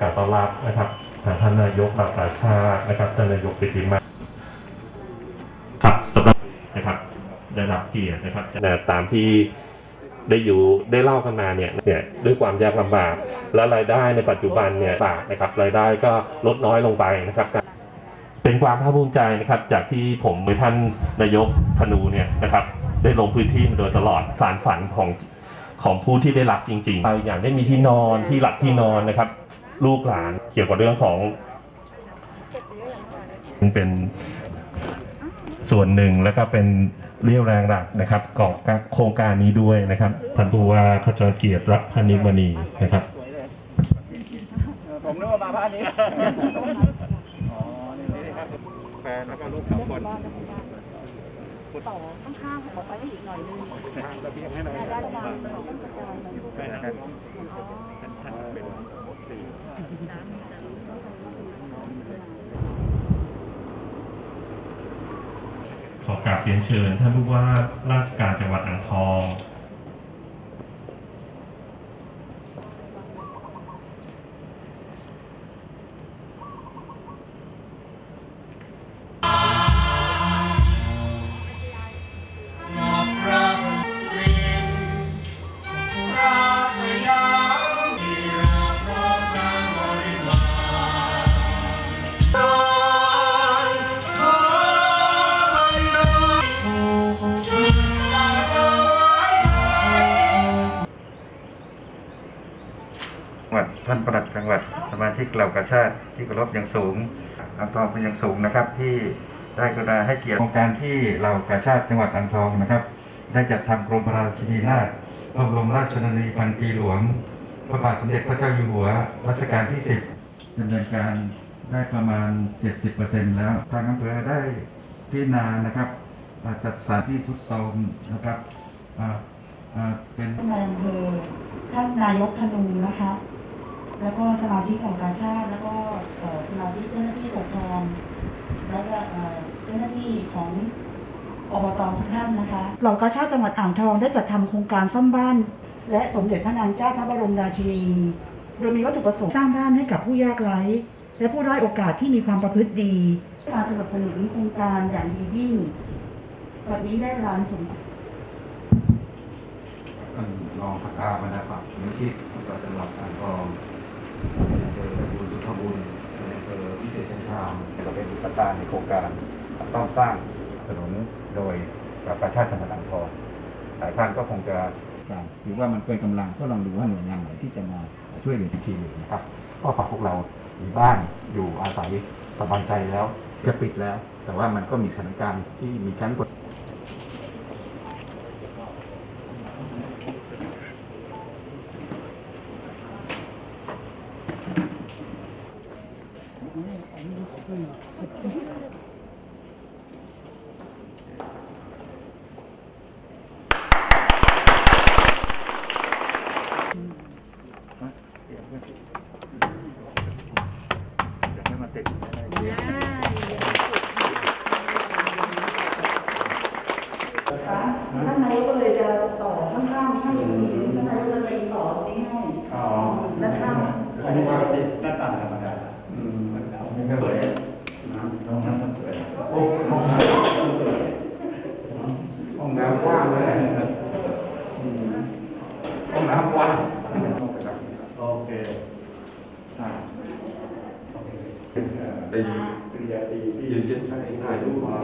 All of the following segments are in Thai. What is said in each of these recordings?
กาบต้อนรับนะครับท่านนายกหลักประชาตินะครับท่านนายกปิติมาครับสำหรับนะครับได้รับเกียรตินะครับนะตามที่ได้อยู่ได้เล่ากันมาเนี่ยเนี่ยด้วยความยากลำบาก และรายได้ในปัจจุบันเนี่ยบากนะครับรายได้ก็ลดน้อยลงไปนะครับ เป็นความภาคภูมิใจนะครับ จากที่ผมไปท่านนายกธนูเนี่ยนะครับ ได้ลงพื้นที่มาโดยตลอดสารฝันของของผู้ที่ได้รับจริงๆไปอย่างได้มีที่นอนที่หลับที่นอนนะครับ ลูกหลานเกี่ยวกับเรื่องของ เป็นส่วนหนึ่งแล้วก็เป็นเรี่ยวแรงหลักนะครับของโครงการนี้ด้วยนะครับท่านผู้ว่าขจรเกียรติรักพนิมณีนะครับผมนึกว่ามาบ้านนี้อ๋อนี่นี่ครับแฟนแล้วก็ลูกสองคน ต่อข้างๆออกไปได้อีกหน่อยนึงทางระเบียงให้หน่อยด้านล่างของกระจายมันใช่ครับท่านเป็นสี่ขอกราบเรียนเชิญท่านผู้ว่าราชการจังหวัดอ่างทอง วัดท่านประหลัดจังหวัดสมาชิกเหล่ากาชาติที่เคารพอย่างสูงอ่างทองเป็นอย่างสูงนะครับ ที่ได้กรุณาให้เกียรติโครงการที่เหล่ากาชาติจังหวัดอ่างทองนะครับ ได้จัดทำโครงพระราชินีนาถพระบรมราชชนนีพันปีหลวง พระบาทสมเด็จพระเจ้าอยู่หัวรัชกาลที่ 10ดำเนินการได้ประมาณ 70%แล้วทางอำเภอได้พิจารณานะครับจัดสถานที่สุดโทมนะครับเป็นท่านนายกธนูนะคะ แล้วก็สมาชิกของกาชาติแล้วก็สมาชิกเจ้าหน้าที่ปกครอง แล้วก็เจ้าหน้าที่ของอบตทุกท่านนะคะเหล่ากาชาติจังหวัดอ่างทองได้จัดทำโครงการซ่อมบ้าน และสมเด็จพระนางเจ้าพระบรมราชินีโดยมีวัตถุประสงค์สร้างบ้านให้กับผู้ยากไร้และผู้ด้อยโอกาสที่มีความประพฤติดีการสนับสนุนโครงการอย่างดียิ่งวันนี้ได้เวลาสมท่านรองสักการบรรดาศักดิ์นิติจังหวัดอ่างทอง ในอำเภอบุญสุขบุญในอำเภอวิเศษชัยชาญเราเป็นประธานในโครงการซ่อมสร้างถนนโดยประชาชนจังหวัดอ่างทองหลายท่านก็คงจะหรือว่ามันเกินกำลังก็ลองดูว่าหน่วยงานไหนที่จะมาช่วยเหลืออีทีหนึ่งนะครับก็ฝากพวกเรามีบ้านอยู่อาศัยสบายใจแล้วจะปิดแล้ว แต่ว่ามันก็มีสถานการณ์ที่มีการกด เดี๋ยวให้มาติดอะไรเงี้ย ท่านนายกก็เลยจะต่อข้างๆให้ท่านนายกจะไปต่อตรงนี้ให้อ๋อด้านข้างอันนี้ว่าติดหน้าต่างธรรมดา เอาไม่เปิดน้ำห้องน้ำมันเปิดโอ้ห้องน้ำมันเปิดห้องน้ำกว้างเลยห้องน้ำกว้างโอเคได้ยินปริญญาตรีที่ยืนเช่นถ่ายรูปมา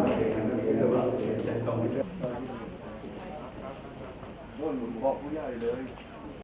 โอเคงั้นก็เลยว่าจะต้องไปช่วยบอกผู้ใหญ่เลย